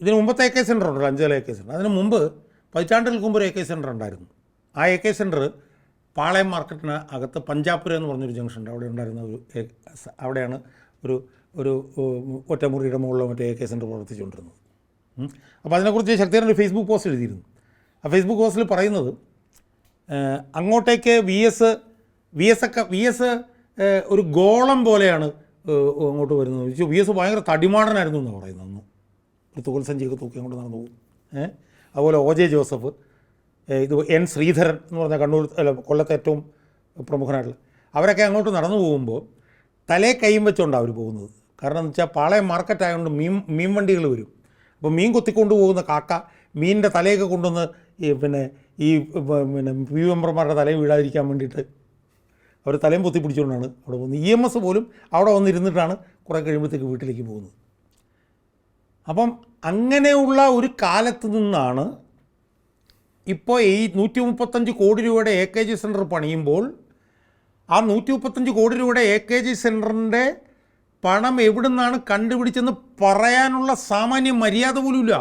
ഇതിന് മുമ്പത്തെ A K centre ഉണ്ടല്ലോ അഞ്ചല എ കെ സെന്റർ അതിന് മുമ്പ് പതിറ്റാണ്ടുകൾക്ക് മുമ്പ് ഒരു എ കെ സെന്റർ ഉണ്ടായിരുന്നു. ആ എ കെ സെന്റർ പാളയം മാർക്കറ്റിന് അകത്ത് പഞ്ചാപുരം എന്ന് പറഞ്ഞൊരു ജംഗ്ഷൻ ഉണ്ട്. അവിടെ ഉണ്ടായിരുന്ന ഒരു അവിടെയാണ് ഒരു ഒരു ഒറ്റമുറിയുടെ മുകളിലോ മറ്റേ എ കെ സെന്റർ പ്രവർത്തിച്ചുകൊണ്ടിരുന്നത്. അപ്പോൾ അതിനെക്കുറിച്ച് ശക്തിയുടെ ഒരു ഫേസ്ബുക്ക് പോസ്റ്റ് എഴുതിയിരുന്നു. ആ ഫേസ്ബുക്ക് പോസ്റ്റിൽ പറയുന്നത് അങ്ങോട്ടേക്ക് വി എസ് വി എസ് ഒക്കെ വി എസ് ഒരു ഗോളം പോലെയാണ് അങ്ങോട്ട് വരുന്നത്. വി എസ് ഭയങ്കര തടിമാടനായിരുന്നു എന്ന് പറയുന്നത്. ഒരു തുകൽ സഞ്ചിയൊക്കെ തൂക്കി അങ്ങോട്ട് നടന്നു പോകും. ഏഹ് അതുപോലെ ഒ ജെ ജോസഫ് ഇത് എൻ ശ്രീധരൻ എന്ന് പറഞ്ഞ കണ്ണൂർ അല്ല കൊല്ലത്തെ ഏറ്റവും പ്രമുഖനായിട്ടുള്ള. അവരൊക്കെ അങ്ങോട്ട് നടന്നു പോകുമ്പോൾ തലേ കൈയും വെച്ചുകൊണ്ടാണ് അവർ പോകുന്നത്. കാരണം എന്ന് വെച്ചാൽ പാളയം മാർക്കറ്റ് ആയതുകൊണ്ട് മീൻ മീൻ വണ്ടികൾ വരും. അപ്പോൾ മീൻ കൊത്തിക്കൊണ്ട് പോകുന്ന കാക്ക മീനിന്റെ തലയൊക്കെ കൊണ്ടുവന്ന് ഈ പിന്നെ ഈ പിന്നെ പി മെമ്പർമാരുടെ തലയും വീഴാതിരിക്കാൻ വേണ്ടിയിട്ട് അവർ തലയും പൊത്തി പിടിച്ചുകൊണ്ടാണ് അവിടെ പോകുന്നത്. ഇ എം എസ് പോലും അവിടെ വന്നിരുന്നിട്ടാണ് കുറേ കഴിയുമ്പോഴത്തേക്ക് വീട്ടിലേക്ക് പോകുന്നത്. അപ്പം അങ്ങനെയുള്ള ഒരു കാലത്ത് നിന്നാണ് ഇപ്പോൾ ഈ നൂറ്റി മുപ്പത്തഞ്ച് കോടി രൂപയുടെ എ കെ ജി സെന്റർ പണിയുമ്പോൾ ആ നൂറ്റി മുപ്പത്തഞ്ച് കോടി രൂപയുടെ എ കെ ജി സെന്ററിന്റെ പണം എവിടെ നിന്നാണ് കണ്ടുപിടിച്ചെന്ന് പറയാനുള്ള സാമാന്യ മര്യാദ പോലുമില്ല.